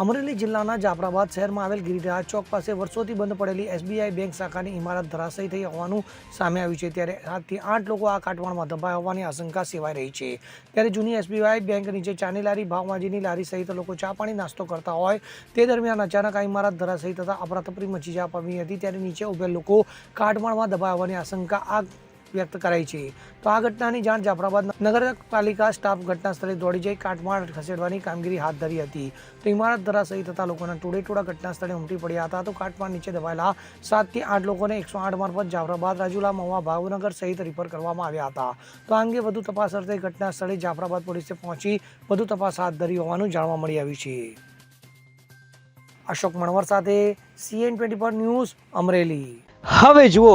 અમરેલી જિલ્લાના જાફરાબાદ શહેરમાં આવેલ ગિરિરાજ ચોક પાસે વર્ષોથી બંધ પડેલી એસબીઆઈ બેંક શાખાની ઇમારત ધરાશયી થઈ હોવાનું સામે આવ્યું છે. ત્યારે સાતથી આઠ લોકો આ કાટમાળમાં દબાઈ હોવાની આશંકા સેવાઈ રહી છે. ત્યારે જૂની એસબીઆઈ બેંક નીચે ચાની લારી, ભાવમાજીની લારી સહિત લોકો ચા પાણી નાસ્તો કરતા હોય. તે દરમિયાન અચાનક આ ઇમારત ધરાશયી થતાં અફરાતફરી મચી જવા પામી હતી. ત્યારે નીચે ઉભેલ લોકો કાટમાળમાં દબાઈ હોવાની આશંકા. આ વ્યક્ત કરાઈ છે. તો આ ઘટનાની જાણ જાફરાબાદ નગરપાલિકા સ્ટાફ ઘટના સ્થળે દોડી જઈ કાટમાળ ખસેડવાની કામગીરી હાથ ધરી હતી. તો ઇમારત ધરાશયી થતા લોકોના ટોળે ટોળા ઘટના સ્થળે ઉમટી પડ્યા હતા. તો કાટમાળ નીચે દબાયેલા સાતથી આઠ લોકોને એકસો આઠ મારફત જાફરાબાદ, રાજુલા, મહુવા, ભાવનગર સહિત રિફર કરવામાં આવ્યા હતા. તો આ અંગે વધુ તપાસ અર્થે ઘટના સ્થળે જાફરાબાદ પોલીસે પહોંચી વધુ તપાસ હાથ ધરી હોવાનું જાણવા મળી આવ્યું છે. અશોક મણવર સાથે સીએન ટ્વેન્ટી ન્યૂઝ અમરેલી. હવે જુઓ